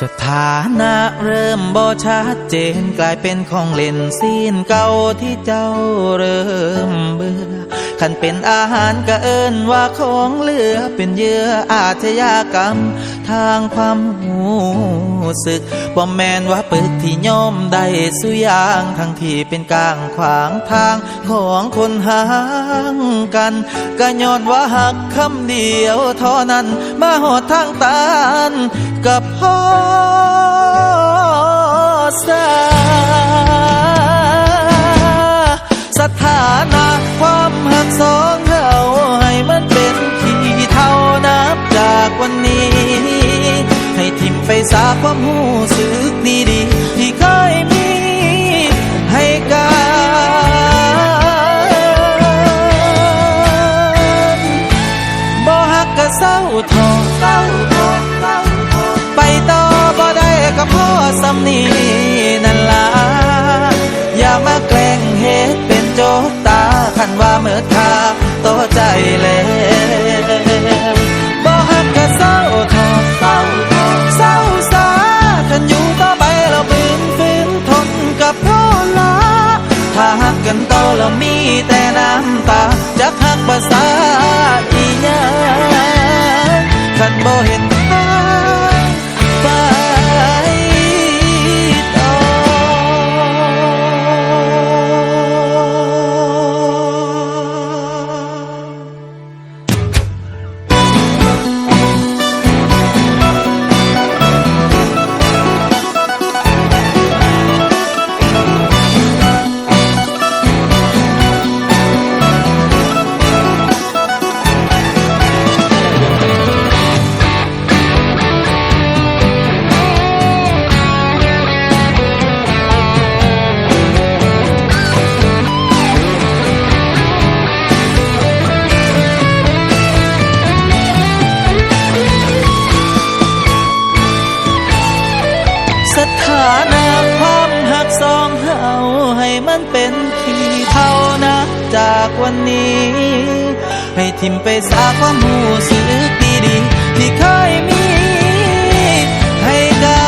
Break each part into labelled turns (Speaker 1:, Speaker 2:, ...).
Speaker 1: สถานะเริ่มบ่ชัดเจนกลายเป็นของเล่นซีนเก่าที่เจ้าเริ่มเบื่อ ขันเป็นอาหารก็เอินว่าของเหลือเป็นเยื่ออาชญากรรม ทางความหูสึกบ่แมนว่าปึกที่ย่อมได้สุยางทั้งที่เป็นกลางขวางทางของคนห่างกันก็ย้อนว่าหักคำเดียวเท่านั้นมาหอดทางตันกับพ่อส ความหูสึกดีๆที่เคยมีให้กันบ่ฮักก็เศร้าทอเศร้าทอไปต่อบ่ได้ก็พ่อสำนีนั่นล่ะอย่ามาแกล้งเหตุเป็นโจกตาคันว่าเมื่อคาต่อใจแล้ว จั มันเป็นที่เท่านับจากวันนี้ ให้ทิมไปสาความหูสึกดีๆที่เคยมีให้กั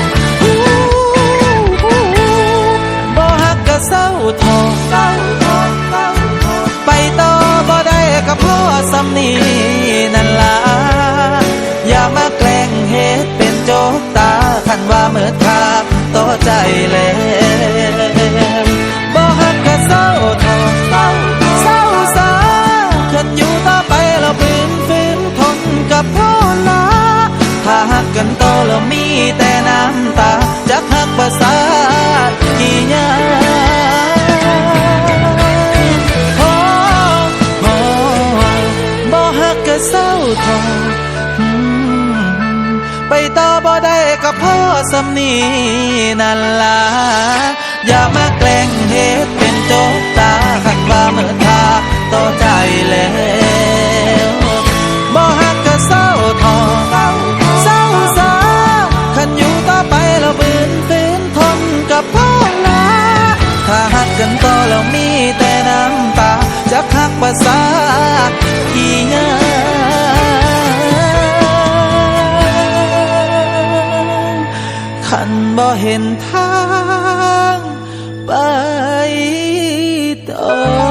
Speaker 1: นบ่ฮักก็เศร้าทอเศร้าทอไปต่อบ่ได้ก็พราะสำนีนั่นล่ะอย่ามาแกล้งเหตุเป็นโจกตาคันว่าเมื่อคา กันต่อแล้วมีแต่น้ำตาจักหักภาษากี่ยางโอ้โอบ่ฮักก็เศร้าทอไปต่อบ่ได้ก็พ่อสำนีนั่นล่ะอย่ามาแกล้งเหตุเป็นโจกตาขันว่าเมื่อทาต่อใจแล้ว จะหักภาษากี่ยางขันบ่เห็นทางไปต่อ